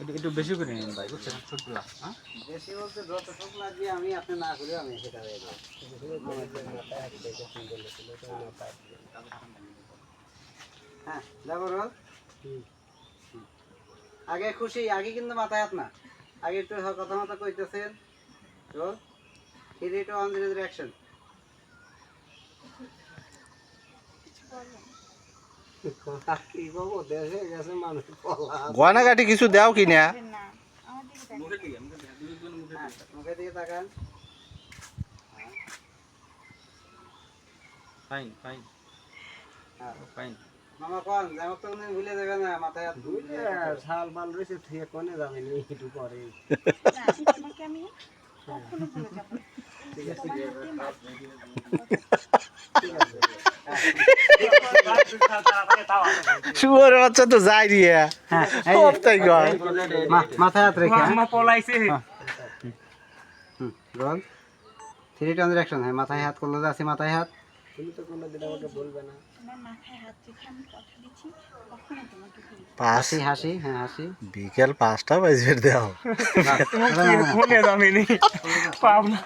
একটু একটু বেশি করে নিন ভাই বুঝছেন? ছোটগুলা হ্যাঁ? বেশি বলতে যত শোক লাগবে আমি আপনি না করে আমি সেটা হয়ে যাব। হ্যাঁ যাব রোল আগে খুশি আগে কিন্তু মাথায় হাত না। আগে একটু কথা মতো কইতেছেন roll three two one zero zero action কি বলব দেশে গেছে মানুষ পলা কিছু দেও কিনা না? আমার দিকে তাকান। মুখের দিকে তাকান। ফাইন ফাইন ফাইন মামা কোন জামাক তো কোনদিন ভুলে যাবে না মাথায় হাত শাল মাল রয়েছে থেকে কোনে যাবে নি একটু পরে। আমি কখনো ভুলে যাব না। তোমার হাতে মাছ। শুয়োর বাচ্চা তো যাই রে হ্যাঁ কয়। মাথায় হাত রেখে? পলাইছে। রোল থ্রি ট্রানজাকশন হ্যাঁ মাথায় হাত করলে যে আছে মাথায় হাত। তুমি তো কোনোদিন আমাকে বলবে না। তোমার মাথায় হাত রেখে আমি কথা দিচ্ছি কখনো তোমাকে ভুলবো না। পাঁচ। হাসি হাসি হ্যাঁ হাসি। বিকেল পাঁচটা বাজে দেও। কোনে যাবে পাবনা।